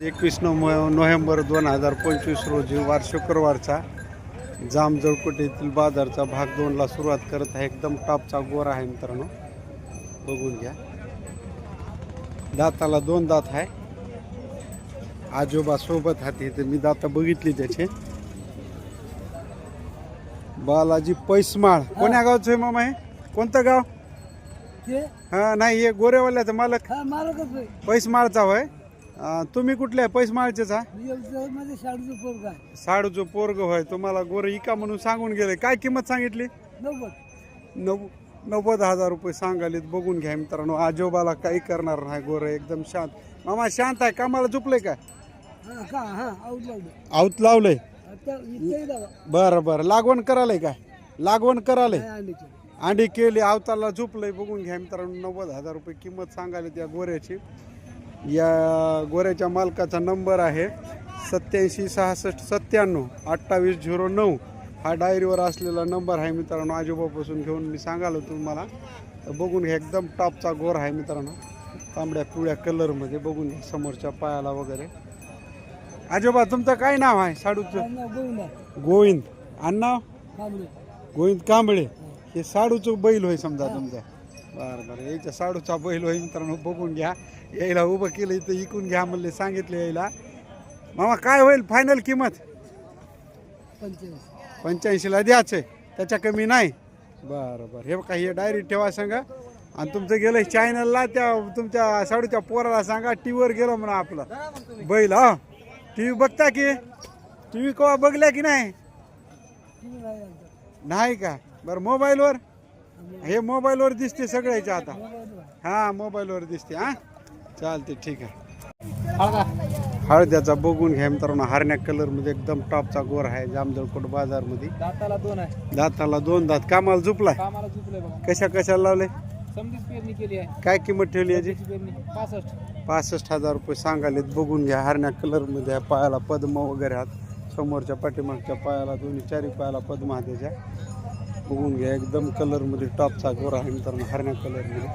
एकवीस नोव्हे नोव्हेंबर दोन हजार पंचवीस रोजी वार शुक्रवारचा जाम जळकोट येथील बाजारचा भाग दोनला सुरुवात करत आहे एकदम टॉपचा गोर आहे मित्रांनो. बघून घ्या. दाताला दोन दात आहे. आजोबा सोबत हाती तर मी दाता बघितली त्याचे. बालाजी पैसमाळ. कोण्या गावचं आहे मामा हे? कोणतं गाव? हा? नाही हे गोरेवाल्याचं मालक. पैसमाळचा होय? अं, तुम्ही कुठले पैसमाळचेच हा शाळेचं पोरग आहे. साडूचं पोरग होय. तुम्हाला गोरे इका म्हणून सांगून गेले. काय किंमत सांगितली? नव्वद. नव नव्वद हजार रुपये सांगालीत बघून घ्या मित्रांनो. आजोबाला काही करणार नाही गोरे. एकदम शांत. मामा शांत आहे. कामाला झुपले काय हा का? हा आऊट लावलं. आऊत लावलंय? आता इथे लावा बरं बरं. लागवण करायलंय काय? लागवण आणले ते? अंडी केली. आवताला झोपलंय. बघून घ्या मित्रांनो. नव्वद हजार रुपये किंमत सांगायला त्या गोऱ्याची. या गोऱ्याच्या मालकाचा नंबर आहे सत्याऐंशी सहासष्ट सत्त्याण्णव अठ्ठावीस झिरो नऊ. हा डायरीवर असलेला नंबर आहे मित्रांनो आजोबापासून घेऊन मी सांगालो तुम्हाला. तर बघून घ्या एकदम टॉपचा गोर आहे मित्रांनो. तांबड्या पिवळ्या कलरमध्ये बघून घ्या समोरच्या पायाला वगैरे. आजोबा तुमचं काय नाव आहे साडूचं? गोविंद अण्णा थांबले गोविंद कांबळे. हे साडूचं बैल होय समजा तुमचा. बरं बरं. याच्या साडूचा बैल होय मित्रांनो बघून घ्या. यायला उभं केलं इथं इकून घ्या म्हणले सांगितले यायला. मामा काय होईल? फायनल किंमत? पंच्याऐंशी पंच्याऐंशीला द्यायचं आहे त्याच्या कमी नाही. बरं बरं. हे बघा हे डायरी ठेवा सांगा. आणि तुमचं गेलं चॅनलला त्या तुमच्या साडूच्या पोराला सांगा टी व्हीवर गेलो म्हणा आपलं. बैल हा. टी व्ही बघता की? टी व्ही केव्हा बघल्या की नाही? नाही का? बरं मोबाईलवर हे मोबाईलवर दिसते सगळ्याच्या आता. हा मोबाईलवर दिसते हा. चालते ठीक आहे. हळद्याचा बघून घ्या मित्रांनो हरण्या कलरमध्ये एकदम टॉपचा गोर आहे जामजळकोट बाजारमध्ये. दाताला दोन आहे. दाताला दोन दात. कामाला झुपलाय? कामाला चुकले बघा. कशा कशाला लावले? समजीच पेरणी केली आहे. काय किंमत ठेवली याची? पेरणी पासष्ट. पासष्ट हजार रुपये सांगालेत. बघून घ्या हरण्या कलरमध्ये आहे पायाला पद्म वगैरे आहात. समोरच्या पाठीमागच्या पायाला दोन्ही चारी पायाला पद्म त्याच्या. बघून घ्या एकदम कलरमध्ये टॉपचा गोरा आहे मित्रांनो हरण्या कलरमध्ये.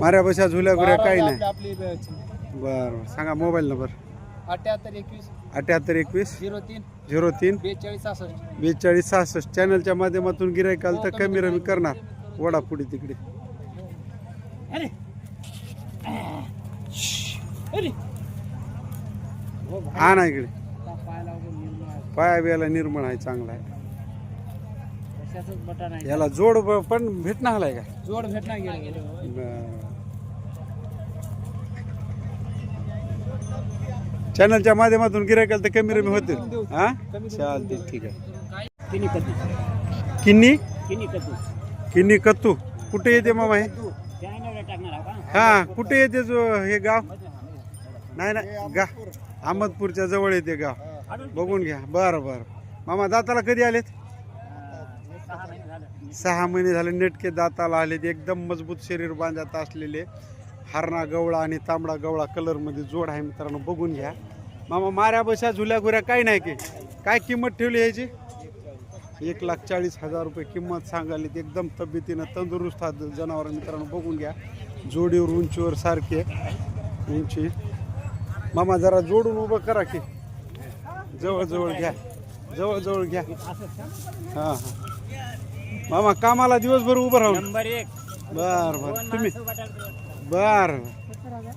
माऱ्या बशा झुल्या गुऱ्या काही नाही. आपली बरं सांगा मोबाईल नंबर. अठ्याहत्तर एकवीस अठ्याहत्तर एकवीस झिरो तीन झिरो तीन बेचाळीस सहासष्ट. बेचाळीस सहासष्ट. चॅनलच्या माध्यमातून गिरायकाल तर कमी रमी करणार. वडा पुढे तिकडे. अरे. हा ना इकडे. पाया बियाला निर्मळ आहे चांगला आहे. कशाचंच बटन आहे. याला जोड ब- पण भेटणार आलाय का? जोड भेटणार गेलं. बरं. चॅनलच्या माध्यमातून गिरायकाल तर कमी रमी होतील. हा? चालते ठीक आहे. किनी कद्दू. किन्नी किनी कद्दू. किन्नी कत्तू कुठे येते मामा हे? चॅनलला टाकणार आहो का? हा कुठे येते जो हे गाव? नाही ना गा अहमदपूरच्या जवळ येते गाव. बघून घ्या. बरं बरं. मामा दाताला कधी आलेत? सहा महिने झाले नेटके दाताला आलेत एकदम मजबूत शरीर बांधात असलेले. हरणा गवळा आणि तांबडा गवळा कलरमध्ये जोड आहे मित्रांनो बघून घ्या. मामा माऱ्या बशा झुल्या गुऱ्या काही नाही की. काय किंमत ठेवली याची एक लाख चाळीस हजार रुपये किंमत सांगाली एकदम तब्येतीनं तंदुरुस्त आहेत जनावर मित्रांनो बघून घ्या. जोडीवर उंचीवर सारखे उंची. मामा जरा जोडून उभं करा की. जवळजवळ घ्या. जवळजवळ घ्या. हां हां. मामा कामाला दिवसभर उभं राहून. नंबर एक. बर बर. तुम्ही बर.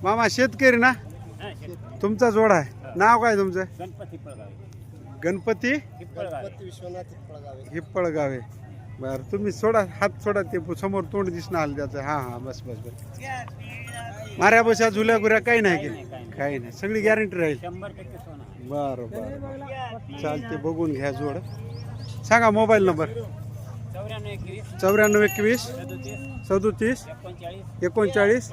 मामा शेतकरी ना? तुमचा जोड आहे. नाव काय तुमचं? गणपती गणपती? हिप्पळगावे. बर तुम्ही सोडा हात सोडा ते समोर तोंड दिसणं आलं त्याचं. हां हां बस बस बस. माऱ्या बशा झुल्या गुऱ्या काही नाही की काही नाही सगळी गॅरंटी राहील. बरं बरं चालते बघून घ्या जोड. सांगा मोबाईल नंबर. चौऱ्याण्णव एकवीस. सदोतीस. एकोणचाळीस.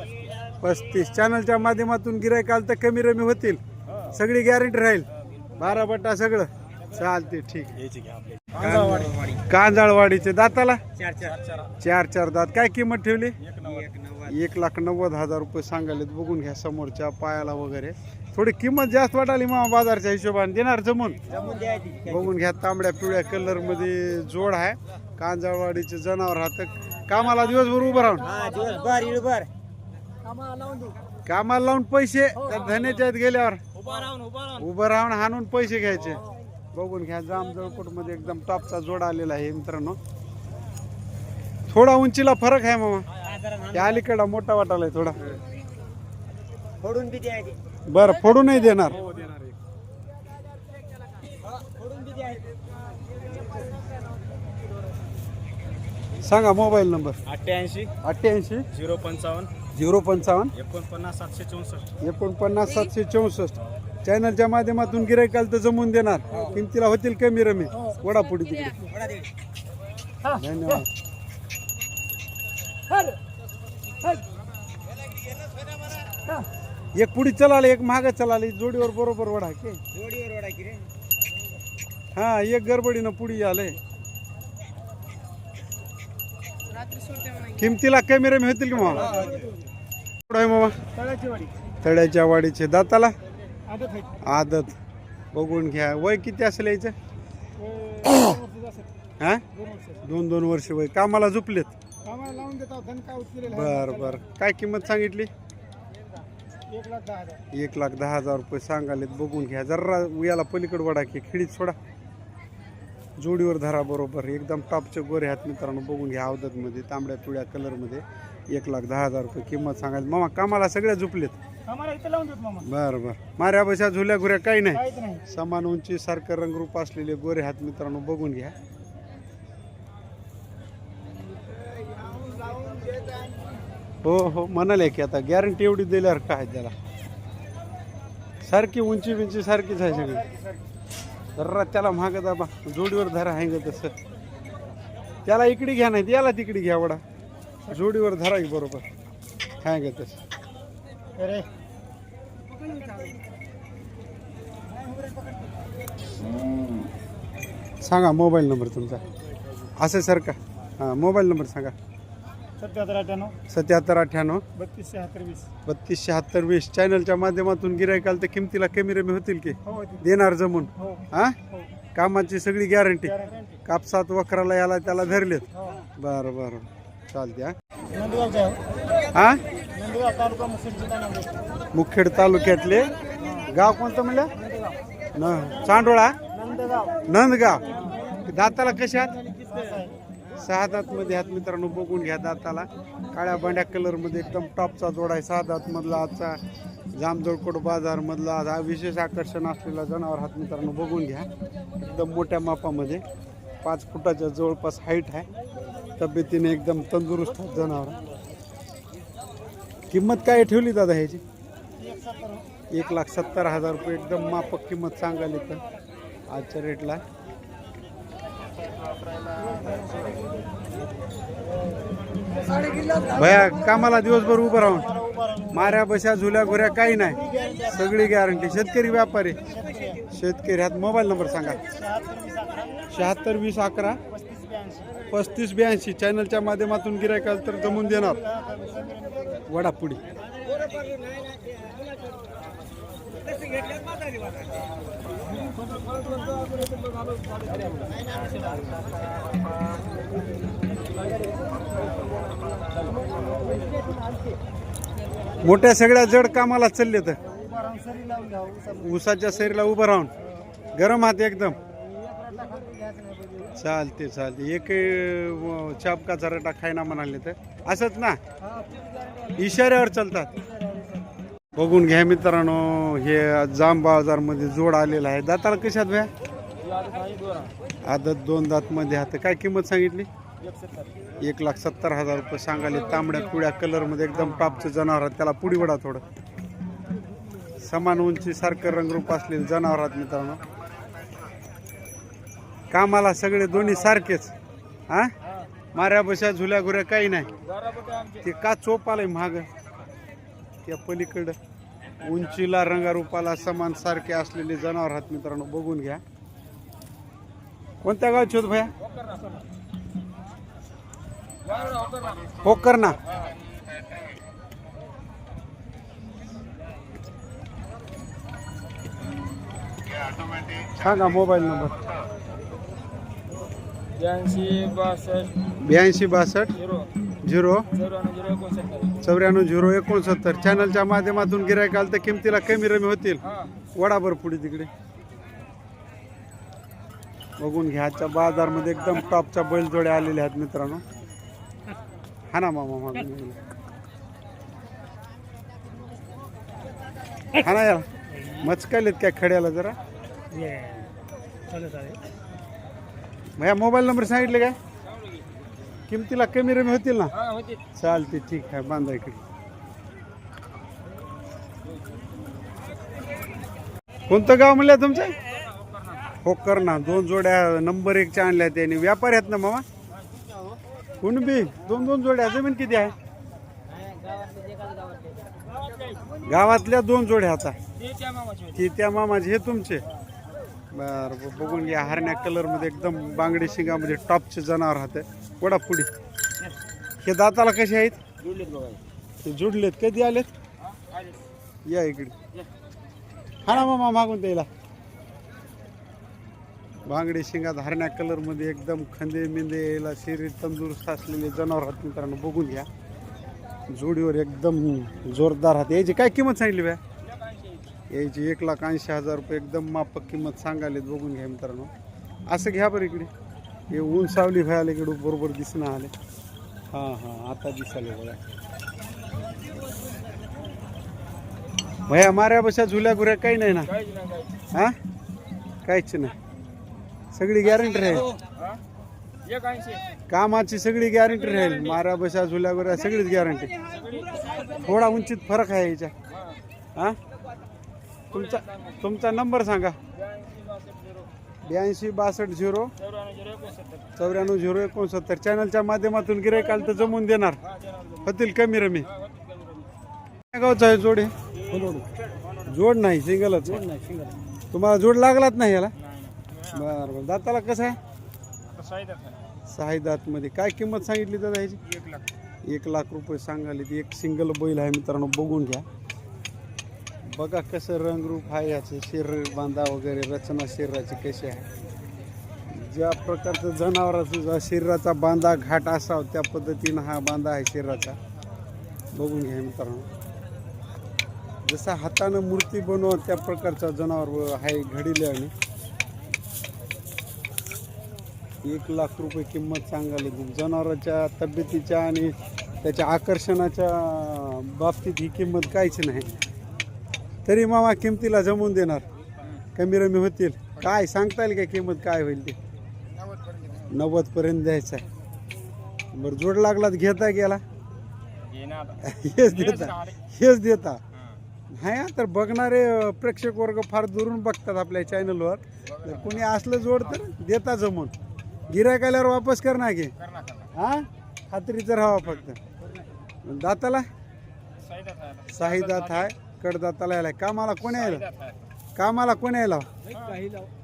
पस्तीस. चॅनलच्या माध्यमातून गिरायकाल तर कमी रमी होतील. सगळी गॅरंटी राहील. बारा बट्टा सगळं. चालते ठीक कांजाळवाडीचे दाताला? चार चार. चार चार. चार दात. काय किंमत ठेवली? एक लाख नव्वद हजार रुपये सांगायलेत. बघून घ्या समोरच्या पायाला वगैरे. थोडी किंमत जास्त वाटाली मामा बाजारच्या हिशोबाने. देणार जमून? बघून घ्या तांबड्या पिवळ्या कलरमध्ये जोड आहे. कांजाळवाडीचे जनावर राहतं कामाला दिवसभर उभं राहून. हा दिवसभर इळभर कामाला लावून पैसे त्या धन्याच्या आहेत गेल्यावर. उभा राहून हाणून पैसे घ्यायचे. बघून घ्या जाम जळकोटमध्ये एकदम टॉपचा जोड आलेला आहे मित्रांनो. थोडा उंचीला फरक आहे मामा. त्या अलीकडा मोठा वाटायला थोडा. फोडून बी द्यायचे बर फोडू नाही देणार फोडून बी द्यायचे सांगा मोबाईल नंबर. अठ्ठ्याऐंशी अठ्ठ्याऐंशी. झिरो पंचावन्न. झिरो पंचावन्न. एकोणपन्नास सातशे चौसष्ट. एकोणपन्नास सातशे चौसष्ट. चॅनलच्या माध्यमातून गिरायकाल तर जमून देणार. किमतीला होतील कमी रमी. वडापुडी तिकडे. धन्यवाद. एक पुढी चलाले एक माग चलाले. जोडीवर बरोबर वडा के. जोडीवर रे. हा एक गडबडीनं पुढी आले. किमतीला कमी रमी होतील की मामा? कुठं आहे मामा? तळ्याच्या वाडीचे. दाताला? आदत बघून घ्या. वय किती असेल यायचं हा? दोन दोन वर्ष वय. कामाला झुपलेत? बर बर. काय किंमत सांगितली? एक लाख दहा हजार. एक लाख दहा हजार रुपये सांगालेत. बघून घ्या. जरा याला पलीकडे वडा की खिडीत सोडा. जोडीवर धरा बरोबर. एकदम टॉपचे गोरे हात मित्रांनो बघून घ्या अवधतमध्ये तांबड्या पिवळ्या कलरमध्ये एक लाख दहा हजार रुपये किंमत सांगायला. मामा कामाला सगळ्या झुपलेत. बर बर. माऱ्या बशा झुल्या घुऱ्या काही नाही. समान उंची सारखं रंगरूप असलेले गोरे हात मित्रांनो बघून घ्या. हो हो म्हणाले की आता गॅरंटी एवढी दिल्यावर काय त्याला? सारखी उंची बिंची सारखीच आहे सगळी. जरा त्याला महाग दाबा जोडीवर धरा आहे ग तसं. त्याला इकडे घ्या नाही याला तिकडे घ्या वडा. जोडीवर धरा की बरोबर. आहे ग तसं. अरे. सांगा मोबाईल नंबर तुमचा. असं सर का? हां मोबाईल नंबर सांगा. सत्याहत्तर अठ्ठ्याण्णव. सत्याहत्तर अठ्ठ्याण्णव. बत्तीस शहात्तर वीस. बत्तीस शहात्तर वीस. चॅनलच्या माध्यमातून गिरायकाल तर किमतीला कमी रमी होतील की? हो होती. देणार जमून. हो. हा? हो. कामाची सगळी गॅरंटी कापसात वखराला याला त्याला धरलेत. हो. बरं बरं. चालते हा. आहे. हा? तालुका मुखेड जिल्हा मुखेड तालुक्यातले गाव कोणतं म्हणलं? न चांडोळा? नंदगाव. नंदगाव. दाताला कशात सहा दातमध्ये हात मित्रांनो बघून घ्या दाताला. काळ्या बांड्या कलरमध्ये एकदम टॉपचा जोडा आहे. सहा दातमधला आजचा जामजोडकोट बाजारमधला आज हा विशेष आकर्षण असलेला जनावर हात मित्रांनो बघून घ्या. एकदम मोठ्या मापामध्ये. पाच फुटाच्या जवळपास हाईट आहे. तब्येतीने एकदम तंदुरुस्त आहे जनावर. किंमत काय ठेवली दादा ह्याची? एक एक लाख सत्तर हजार रुपये. एकदम मापक किंमत सांगाली तर आजच्या रेटला भया कामाला दिवसभर उभं राहून. माऱ्या बशा झुल्या घोऱ्या काही नाही. सगळी गॅरंटी शेतकरी व्यापारी. शेतकरी ह्यात मोबाईल नंबर सांगा. शहात्तर वीस अकरा. पस्तीस ब्याऐंशी. पस्तीस ब्याऐंशी चॅनलच्या माध्यमातून गिरायकाल तर जमून देणार. वडापुडी मोठ्या सगळ्या जड कामाला चालले तर. उसाच्या सैरीला उभं राहून. गरम हात एकदम. चालते चालते एक अं, चापकाचा रटा खायना म्हणाले तर. असंच ना? इशाऱ्यावर चालतात. बघून घ्या मित्रांनो हे जाम बाजारमध्ये जोड आलेला आहे. दाताला कशात भ्या? आदत दोन दात मध्ये आता काय किंमत सांगितली? एक लाख सत्तर हजार रुपये सांगाले तांबड्या पिवळ्या कलरमध्ये एकदम टॉपचं जनावर त्याला पुढी वडा थोडं. समान उंची सारखं रंगरूप असलेले जनावर आहेत मित्रांनो. कामाला सगळे दोन्ही सारखेच. हा? माऱ्या बशा झुल्या घुऱ्या काही नाही. ते का चोप आलंय महाग त्या पलीकडं उंचीला रंगारूपाला समान सारखे असलेले जनावर आहेत मित्रांनो बघून घ्या. कोणत्या गावचे होत भया? होकर ना सांगा मोबाईल नंबर. ब्याऐंशी बासष्ट ब्याऐंशी बासष्ट झिरो? चौऱ्याण्णव झिरो एकोणसत्तर. चॅनलच्या माध्यमातून गिरायक आलं तर किमतीला कमी रमी होतील. हां वडाभर पुढे तिकडे बघून घ्या आजच्या बाजारमध्ये एकदम टॉपच्या बैलजोड्या आलेल्या आहेत मित्रांनो. हा ना मामा मागून हा ना यार मचकायलेत काय खड्याला जरा? भैया मोबाईल नंबर सांगितले काय? किमतीला कमी रमी होतील ना? हां चालते ठीक आहे बांधा इकडे. कोणतं गाव म्हणलं तुमचं? हो कर ना दोन जोड्या नंबर एकच्या आणल्या त्यांनी. व्यापारी आहेत ना मामा? कुणबी दोन दोन जोड्या. जमीन किती आहे? गावातल्या दोन जोड्या आता. ते त्या मामाची हे तुमचे. बर ब- बघून घ्या. हरण्या कलरमध्ये एकदम बांगडी शिंगामध्ये टॉपचे जनावर राहते. वडा हे दाताला कसे आहेत? ते जुडलेत. कधी आलेत? या इकडे. हा ना मामा मागून द्यायला. बांगडे शिंगात हरण्या कलरमध्ये एकदम खंदे मिंदे यायला शरीर तंदुरुस्त असलेले जनावर आहेत मित्रांनो बघून घ्या. जोडीवर एकदम जोरदार हात यायची काय किंमत सांगितली बॅ? यायची एक लाख ऐंशी हजार रुपये एकदम मापक किंमत सांगायलेत बघून घ्या मित्रांनो. असं घ्या बरं इकडे. हे ऊन सावली व्हायला इकडं बरोबर दिसणं आले. हां हां आता दिसाले बघा. भया माऱ्या बशा झुल्या गुऱ्या काही नाही ना? काहीच हा? काहीच नाही. सगळी गॅरंटी राहील. कामाची सगळी गॅरंटी राहील. माऱ्या बशा झुल्या गुऱ्या सगळीच गॅरंटी थोडा उंचीत फरक आहे याच्या. हा? तुमचा तुमचा नंबर सांगा. ब्याऐंशी बासष्ट झिरो. चौऱ्याण्णव झिरो एकोणसत्तर. चॅनलच्या माध्यमातून गिरायकाल तर जमून देणार. होतील कमी रमी. काय गावचं आहे जोड. हे? जोड नाही सिंगलच. तुम्हाला जोड लागलाच नाही याला? बरं बरं. दाताला कसं आहे? सहा दात. मध्ये दातमध्ये. काय किंमत सांगितली दादा ह्याची? एक लाख. एक लाख रुपये सांगाली ती एक सिंगल बैल आहे मित्रांनो बघून घ्या. बघा कसं रंगरूप आहे याचे. शरीर बांधा वगैरे रचना शरीराची कशी आहे. ज्या प्रकारचं जनावराचं शरीराचा बांधा घाट असावा त्या पद्धतीनं हा बांधा आहे शरीराचा बघून घ्या मित्रांनो. जसा हातानं मूर्ती बनव त्या प्रकारचा जनावर आहे घडीले आणि एक लाख रुपये किंमत सांगायला जनावराच्या तब्येतीच्या आणि त्याच्या आकर्षणाच्या बाबतीत ही किंमत काहीच नाही. तरी मामा किमतीला जमवून देणार. कमी रमी होतील. काय सांगता येईल का किंमत काय होईल ते? नव्वद पर्यंत द्यायचं आहे. बरं जोड लागला घेता गेला. हेच देता. हेच देता. हा तर बघणारे प्रेक्षक वर्ग फार दुरून बघतात आपल्या चॅनलवर जर कोणी असलं जोड तर देता जमून. गिरायक आल्यावर वापस कर ना की करणार हा? खात्रीचं राहावा फक्त. दाताला? साईदात थाय दात आहे. कडदाताला यायला. कामाला कोण यायला. कामाला कोण यायला.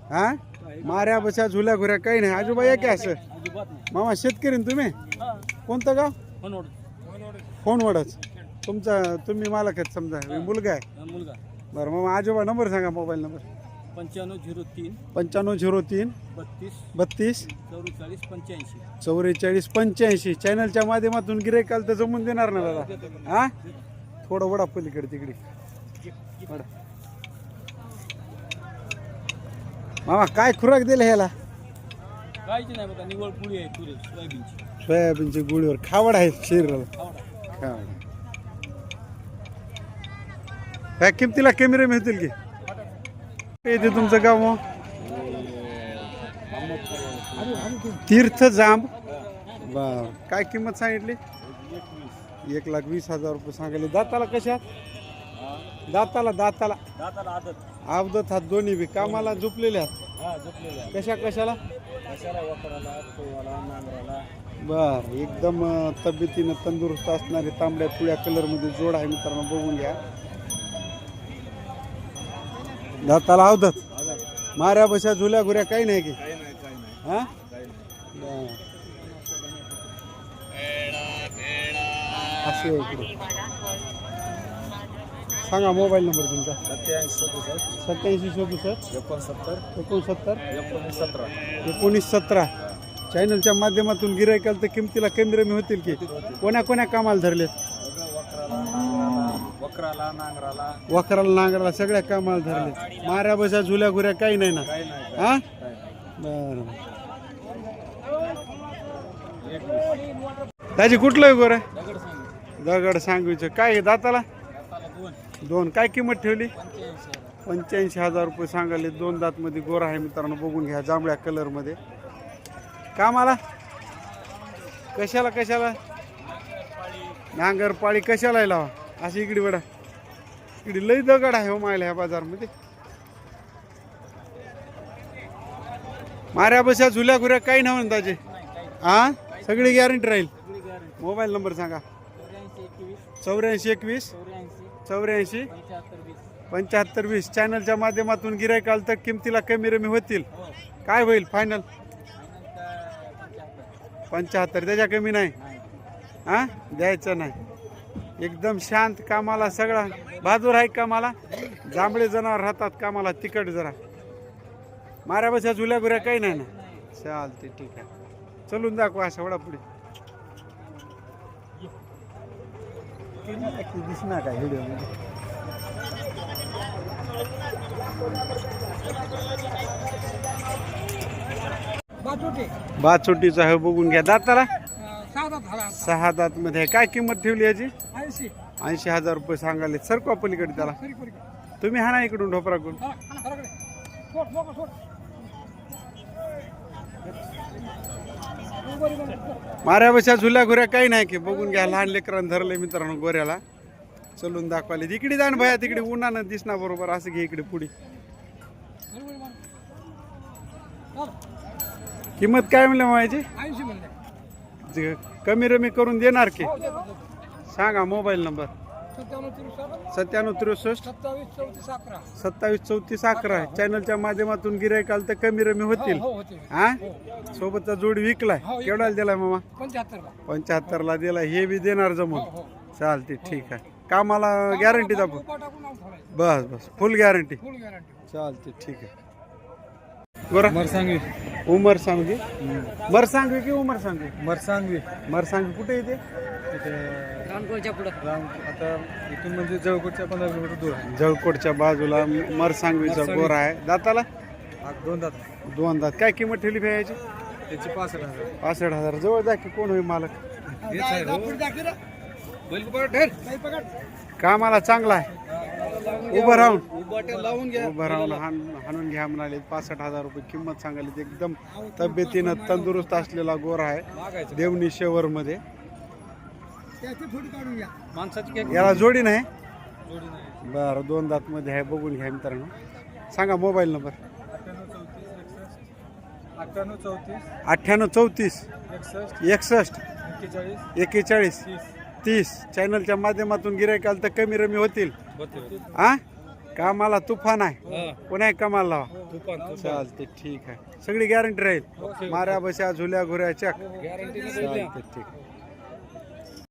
हा? माऱ्या बशा झुल्या घुऱ्या काही नाही. आजोबा या की असं. मामा शेतकरी ना तुम्ही? कोणतं गाव? फोनवडच. तुमचा तुम्ही मालक आहेत समजा. मी मुलगा आहे. मुलगा. बरं मामा आजोबा नंबर सांगा मोबाईल नंबर. पंच्याण्णव झिरो तीन. पंच्याण्णव झिरो तीन. बत्तीस. बत्तीस. चौवेचाळीस पंच्याऐंशी. चौवेचाळीस पंच्याऐंशी. चॅनलच्या माध्यमातून गिरायक आलं तर जमून देणार ना दादा? हा? थोडं वडा पलीकडे तिकडे. मामा काय खुराक दिला ह्याला? काहीच नाही बघा निवड पुळी आहे पुरे सोयाबीनची. सोयाबीनची गुळीवर खावड आहे शरीराला. खावडा खावड. काय किमतीला कॅमेरे मिळतील की? येते तुमचं गाव मग तीर्थ जांब. बर काय किंमत सांगितली? एक लाख वीस हजार रुपये सांगितले दाताला कशात दाताला दाताला. दाताला आदत. अवदत हात दोन्ही बी. कामाला झोपलेले हा झोपलेला कशा कशाला? कशाला? वापराला कोवाला नांगराला. बर एकदम अं, तब्येतीनं तंदुरुस्त असणारे तांबड्या पिळ्या कलरमध्ये जोड आहे मित्रांनो बघून घ्या. दाताला अवदत माऱ्या बशा झुल्या घुऱ्या काही नाही की. काही नाही काही नाही. हा? काही नाही. बर. असे आहे इकडे. सांगा मोबाईल नंबर तुमचा. सत्याऐंशी सदुसष्ट. सत्याऐंशी सदुसष्ट. एकोणसत्तर. एकोणसत्तर. एकोणीस सतरा. एकोणीस सतरा. चॅनलच्या माध्यमातून गिरायकाल तर किमतीला कमी रमी होतील की? कोण्या कोण्या कामाला धरलेत? वक्राला नांगराला. वखराला नांगराला सगळ्या कामाला धरलेत. माऱ्या बसा झुल्या घुऱ्या काही नाही ना. काही नाही हा? बरं. त्याची कुठलं गोऱ्या? दगड सांग. दगड सांगवीचं काय आहे दाताला? दोन. काय किंमत ठेवली? पंच्याऐंशी हजार रुपये सांगाले दोन दातमध्ये गोरा आहे मित्रांनो. बघून घ्या जांभळ्या कलरमध्ये. कामाला? कशाला कशाला? नांगर पाळी कशाला लावा? अशी इकडे वडा इकडे लई दगड आहे हो मायला ह्या बाजारमध्ये. माऱ्या बशा झुल्या घुऱ्या काही नाही म्हणताचे हा सगळी गॅरंटी राहील. मोबाईल नंबर सांगा. चौऱ्याऐंशी एकवीस. चौऱ्याऐंशी पंच्याहत्तर वीस. चॅनलच्या माध्यमातून गिरायक आलं तर किमतीला कमी रमी होतील. काय होईल फायनल पंच्याहत्तर. त्याच्या कमी नाही? हा द्यायचं नाही. एकदम शांत कामाला सगळा. बाजूर आहे कामाला. जांभळे जनावर राहतात कामाला. तिकट जरा. माऱ्या बशा झुल्या गुऱ्या काही नाही ना. चालते ठीक आहे. चलून दाखवा अशा पुढे दिसणार काय व्हिडिओ बाजूटे बाचोटीचा आहे बघून घ्या. दाताला? सहा दात मध्ये काय किंमत ठेवली याची? ऐंशी. हजार रुपये सांगाले सरकवा पलीकडे त्याला. तुम्ही हा ना इकडून ढोपराकडून सोड सोड सोड माऱ्या बशा झुल्या घुऱ्या काही नाही की बघून घ्या लहान लेकरांना धरले मित्रांनो गोऱ्याला. चलून दाखवाले इकडे जाण भया तिकडे उन्हानं दिसणार बरोबर असं घे इकडे पुढे. किंमत काय म्हणलं जे कमी रमी करून देणार की? सांगा मोबाईल नंबर. सत्त्याण्णव त्रेसष्ट सत्तावीस चौतीस अकरा. सत्तावीस चौतीस अकरा. चॅनलच्या माध्यमातून गिरायकाल तर कमी रमी होतील. हो होते. हा. सोबतचा जोड विकलाय. हो, केवढ्याला दिलाय मामा? पंच्याहत्तरला पंच्याहत्तरला दिलाय. हे बी देणार जमून. हो चालते ठीक आहे. कामाला गॅरंटी दाखव. उभा टाकून नाव ठेवायचं. बस बस. फुल गॅरंटी फुल गॅरंटी चालते ठीक आहे. गोरा मरसांगवी उमर सांगवी. मर सांगवी की उमर सांगवी? मरसांगवी मर सांगवी कुठे येते रामकोलच्या पुढं. राम आता इथून म्हणजे जवळकडच्या पंधरा किलोमीटर दूर आहे. जळकोटच्या बाजूला मर सांगवीचा गोरा आहे. दाताला? आज दोन दात. दोन दात. काय किंमत ठेवली भ्यायची त्याची पासष्ट हजार. पासष्ट हजार. जवळ जा की कोण होईल मालक? हेच आहे हो. बैल कुठं ठेर कामाला चांगला आहे. उभं राहून. उभाट्या लावून घ्या. उभं राहून हाण हाणून घ्या म्हणाले. पासष्ट हजार रुपये किंमत सांगायली एकदम तब्येतीनं तंदुरुस्त असलेला गोरा आहे. देवणी शेवर मध्ये याला जोडी नाही? जोडी नाही. बरं दोन दात मध्ये आहे. बघून घ्या मित्रांनो. सांगा मोबाईल नंबर. अठ्ठ्याण्णव चौतीस एकसष्ट अठ्ठ्याण्णव चौतीस अठ्ठ्याण्णव चौतीस एकसष्ट एक्केचाळीस एकेचाळीस तीस चॅनलच्या माध्यमातून गिरायकाल तर कमी रमी होतील. हा? कामाला तुफान आहे. हा. कोणा कामाला लावा? तुफान चालते ठीक आहे. सगळी गॅरंटी राहील. माऱ्या बशा झुल्या घुऱ्या चक. गॅरंटी चालते ठीक.